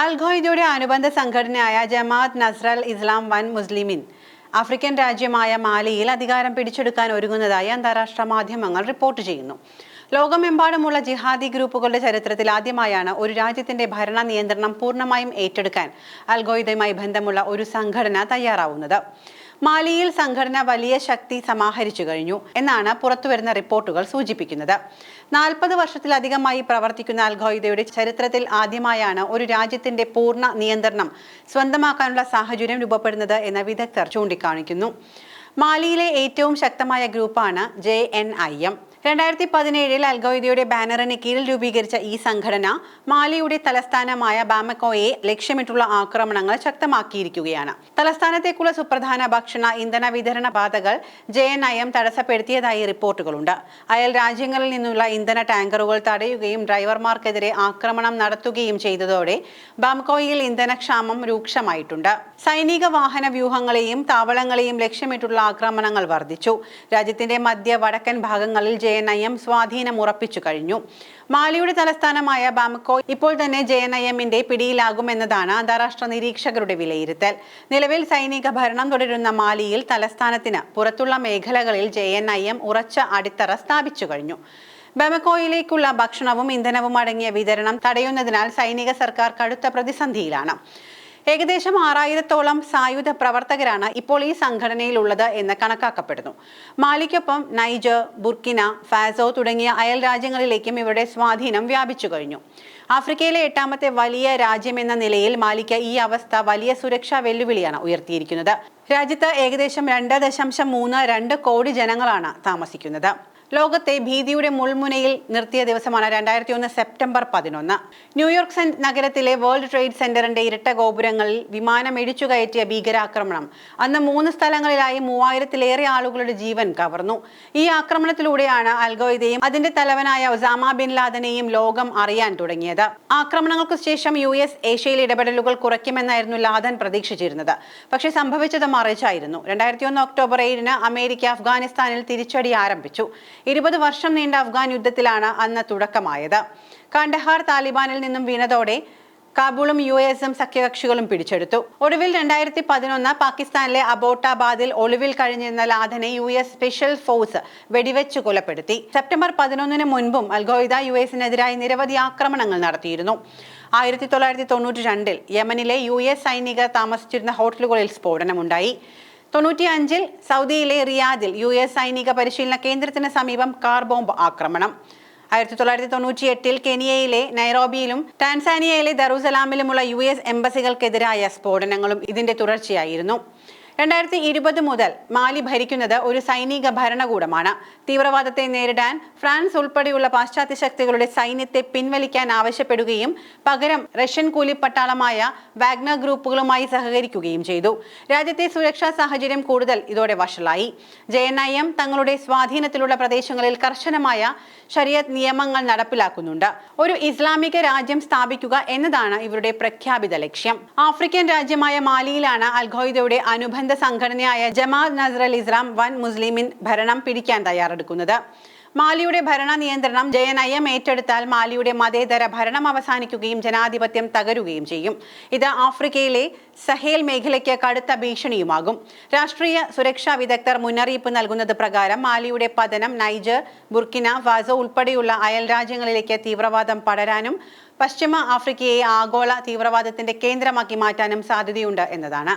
അൽഖ്വയ്ദയുടെ അനുബന്ധ സംഘടനയായ ജമാഅത്ത് നസ്രൽ ഇസ്ലാം വൻ മുസ്ലിമിൻ. ആഫ്രിക്കൻ രാജ്യമായ മാലിയിൽ അധികാരം പിടിച്ചെടുക്കാൻ ഒരുങ്ങുന്നതായി അന്താരാഷ്ട്ര മാധ്യമങ്ങൾ റിപ്പോർട്ട് ചെയ്യുന്നു. ലോകമെമ്പാടുമുള്ള ജിഹാദി ഗ്രൂപ്പുകളുടെ ചരിത്രത്തിൽ ആദ്യമായാണ് ഒരു രാജ്യത്തിന്റെ ഭരണ നിയന്ത്രണം പൂർണമായും ഏറ്റെടുക്കാൻ അൽഗോയിദയുമായി ബന്ധമുള്ള ഒരു സംഘടന തയ്യാറാവുന്നത്. മാലിയിൽ സംഘടന വലിയ ശക്തി സമാഹരിച്ചു കഴിഞ്ഞു എന്നാണ് പുറത്തുവരുന്ന റിപ്പോർട്ടുകൾ സൂചിപ്പിക്കുന്നത്. നാൽപ്പത് വർഷത്തിലധികമായി പ്രവർത്തിക്കുന്ന അൽഖയ്ദയുടെ ചരിത്രത്തിൽ ആദ്യമായാണ് ഒരു രാജ്യത്തിന്റെ പൂർണ നിയന്ത്രണം സ്വന്തമാക്കാനുള്ള സാഹചര്യം രൂപപ്പെടുന്നത് എന്ന് വിദഗ്ധർ ചൂണ്ടിക്കാണിക്കുന്നു. മാലിയിലെ ഏറ്റവും ശക്തമായ ഗ്രൂപ്പാണ് ജെ എൻ ഐ എം. രണ്ടായിരത്തി പതിനേഴിൽ അൽഗോയിദയുടെ ബാനറിന് കീഴിൽ രൂപീകരിച്ച ഈ സംഘടന മാലിയുടെ തലസ്ഥാനമായ ബാമക്കോയെ ലക്ഷ്യമിട്ടുള്ള ആക്രമണങ്ങൾ ശക്തമാക്കിയിരിക്കുകയാണ്. തലസ്ഥാനത്തേക്കുള്ള സുപ്രധാന ഭക്ഷണ ഇന്ധന വിതരണ പാതകൾ ജെ എൻ ഐ എം തടസ്സപ്പെടുത്തിയതായി റിപ്പോർട്ടുകളുണ്ട്. അയൽ രാജ്യങ്ങളിൽ നിന്നുള്ള ഇന്ധന ടാങ്കറുകൾ തടയുകയും ഡ്രൈവർമാർക്കെതിരെ ആക്രമണം നടത്തുകയും ചെയ്തതോടെ ബാമക്കോയിൽ ഇന്ധനക്ഷാമം രൂക്ഷമായിട്ടുണ്ട്. സൈനിക വാഹന വ്യൂഹങ്ങളെയും താവളങ്ങളെയും ലക്ഷ്യമിട്ടുള്ള ആക്രമണങ്ങൾ വർദ്ധിച്ചു. രാജ്യത്തിന്റെ മധ്യ വടക്കൻ ഭാഗങ്ങളിൽ ജെ എൻ ഐ എം സ്വാധീനം ഉറപ്പിച്ചു കഴിഞ്ഞു. മാലിയുടെ തലസ്ഥാനമായ ബാമക്കോ ഇപ്പോൾ തന്നെ ജെ എൻ ഐ എമ്മിന്റെ പിടിയിലാകുമെന്നതാണ് അന്താരാഷ്ട്ര നിരീക്ഷകരുടെ വിലയിരുത്തൽ. നിലവിൽ സൈനിക ഭരണം തുടരുന്ന മാലിയിൽ തലസ്ഥാനത്തിന് പുറത്തുള്ള മേഖലകളിൽ ജെ എൻ ഐ എം ഉറച്ച അടിത്തറ സ്ഥാപിച്ചു കഴിഞ്ഞു. ബമക്കോയിലേക്കുള്ള ഭക്ഷണവും ഇന്ധനവും അടങ്ങിയ വിതരണം തടയുന്നതിനാൽ സൈനിക സർക്കാർ കടുത്ത പ്രതിസന്ധിയിലാണ്. ഏകദേശം ആറായിരത്തോളം സായുധ പ്രവർത്തകരാണ് ഇപ്പോൾ ഈ സംഘടനയിലുള്ളത് എന്ന് കണക്കാക്കപ്പെടുന്നു. മാലിക്കൊപ്പം നൈജർ ബുർക്കിന ഫാസോ തുടങ്ങിയ അയൽ രാജ്യങ്ങളിലേക്കും ഇവരുടെ സ്വാധീനം വ്യാപിച്ചു കഴിഞ്ഞു. ആഫ്രിക്കയിലെ എട്ടാമത്തെ വലിയ രാജ്യമെന്ന നിലയിൽ മാലിക്ക് ഈ അവസ്ഥ വലിയ സുരക്ഷാ വെല്ലുവിളിയാണ് ഉയർത്തിയിരിക്കുന്നത്. രാജ്യത്ത് ഏകദേശം രണ്ട് ദശാംശം മൂന്ന് രണ്ട് കോടി ജനങ്ങളാണ് താമസിക്കുന്നത്. ലോകത്തെ ഭീതിയുടെ മുൾമുനയിൽ നിർത്തിയ ദിവസമാണ് രണ്ടായിരത്തി ഒന്ന് സെപ്റ്റംബർ പതിനൊന്ന്. ന്യൂയോർക്ക് നഗരത്തിലെ വേൾഡ് ട്രേഡ് സെന്ററിന്റെ ഇരട്ട ഗോപുരങ്ങളിൽ വിമാനം ഇടിച്ചു കയറ്റിയ ഭീകരാക്രമണം. അന്ന് മൂന്ന് സ്ഥലങ്ങളിലായി മൂവായിരത്തിലേറെ ആളുകളുടെ ജീവൻ കവർന്നു. ഈ ആക്രമണത്തിലൂടെയാണ് അൽഗോയിദയും അതിന്റെ തലവനായ ഒസാമ ബിൻ ലാദനെയും ലോകം അറിയാൻ തുടങ്ങിയത്. ആക്രമണങ്ങൾക്ക് ശേഷം യു എസ് ഏഷ്യയിൽ ഇടപെടലുകൾ കുറയ്ക്കുമെന്നായിരുന്നു ലാദൻ പ്രതീക്ഷിച്ചിരുന്നത്. പക്ഷേ സംഭവിച്ചത് മറിച്ചായിരുന്നു. രണ്ടായിരത്തി ഒന്ന് ഒക്ടോബർ ഏഴിന് അമേരിക്ക അഫ്ഗാനിസ്ഥാനിൽ തിരിച്ചടി ആരംഭിച്ചു. ഇരുപത് വർഷം നീണ്ട അഫ്ഗാൻ യുദ്ധത്തിലാണ് അന്ന് തുടക്കമായത്. കാണ്ടഹാർ താലിബാനിൽ നിന്നും വീണതോടെ കാബൂളും യു എസും സഖ്യകക്ഷികളും പിടിച്ചെടുത്തു. ഒടുവിൽ രണ്ടായിരത്തി പതിനൊന്ന് പാകിസ്ഥാനിലെ അബോട്ടാബാദിൽ ഒളിവിൽ കഴിഞ്ഞിരുന്ന ലാദനെ യു എസ് സ്പെഷ്യൽ ഫോഴ്സ് വെടിവെച്ച് കൊലപ്പെടുത്തി. സെപ്റ്റംബർ പതിനൊന്നിന് മുൻപും അൽഗോയിദ യു എസിനെതിരായി നിരവധി ആക്രമണങ്ങൾ നടത്തിയിരുന്നു. ആയിരത്തി തൊള്ളായിരത്തി തൊണ്ണൂറ്റി രണ്ടിൽ യമനിലെ യു എസ് സൈനികർ താമസിച്ചിരുന്ന ഹോട്ടലുകളിൽ സ്ഫോടനമുണ്ടായി. തൊണ്ണൂറ്റി അഞ്ചിൽ സൗദിയിലെ റിയാദിൽ യു എസ് സൈനിക പരിശീലന കേന്ദ്രത്തിന് സമീപം കാർ ബോംബ് ആക്രമണം. ആയിരത്തി തൊള്ളായിരത്തി തൊണ്ണൂറ്റി എട്ടിൽ കെനിയയിലെ നൈറോബിയിലും ടാൻസാനിയയിലെ ദറുസലാമിലുമുള്ള യു എസ് എംബസികൾക്കെതിരായ സ്ഫോടനങ്ങളും ഇതിന്റെ തുടർച്ചയായിരുന്നു. രണ്ടായിരത്തി ഇരുപത് മുതൽ മാലി ഭരിക്കുന്നത് ഒരു സൈനിക ഭരണകൂടമാണ്. തീവ്രവാദത്തെ നേരിടാൻ ഫ്രാൻസ് ഉൾപ്പെടെയുള്ള പാശ്ചാത്യ ശക്തികളുടെ സൈന്യത്തെ പിൻവലിക്കാൻ ആവശ്യപ്പെടുകയും പകരം റഷ്യൻ കൂലിപ്പട്ടാളമായ വാഗ്നർ ഗ്രൂപ്പുകളുമായി സഹകരിക്കുകയും ചെയ്തു. രാജ്യത്തെ സുരക്ഷാ സാഹചര്യം കൂടുതൽ ഇതോടെ വഷളായി. ജെ തങ്ങളുടെ സ്വാധീനത്തിലുള്ള പ്രദേശങ്ങളിൽ കർശനമായ ശരിയത് നിയമങ്ങൾ നടപ്പിലാക്കുന്നുണ്ട്. ഒരു ഇസ്ലാമിക രാജ്യം സ്ഥാപിക്കുക എന്നതാണ് ഇവരുടെ പ്രഖ്യാപിത ലക്ഷ്യം. ആഫ്രിക്കൻ രാജ്യമായ മാലിയിലാണ് അൽഖോയ്ദയുടെ അനുബന്ധ സംഘടനയായ ജമാഅത്ത് അൽ ഇസ്ലാം വൻ മുസ്ലിമിൻ ഭരണം പിടിക്കാൻ തയ്യാറെടുക്കുന്നത്. മാലിയുടെ ഭരണ നിയന്ത്രണം ജെ എൻ ഐ എം ഏറ്റെടുത്താൽ മാലിയുടെ മതേതര ഭരണം അവസാനിക്കുകയും ജനാധിപത്യം തകരുകയും ചെയ്യും. ഇത് ആഫ്രിക്കയിലെ സഹേൽ മേഖലയ്ക്ക് കടുത്ത ഭീഷണിയുമാകും. രാഷ്ട്രീയ സുരക്ഷാ വിദഗ്ധർ മുന്നറിയിപ്പ് നൽകുന്നത് പ്രകാരം മാലിയുടെ പതനം നൈജർ ബുർക്കിന ഫാസോ ഉൾപ്പെടെയുള്ള അയൽ രാജ്യങ്ങളിലേക്ക് തീവ്രവാദം പടരാനും പശ്ചിമ ആഫ്രിക്കയെ ആഗോള തീവ്രവാദത്തിന്റെ കേന്ദ്രമാക്കി മാറ്റാനും സാധ്യതയുണ്ട് എന്നതാണ്.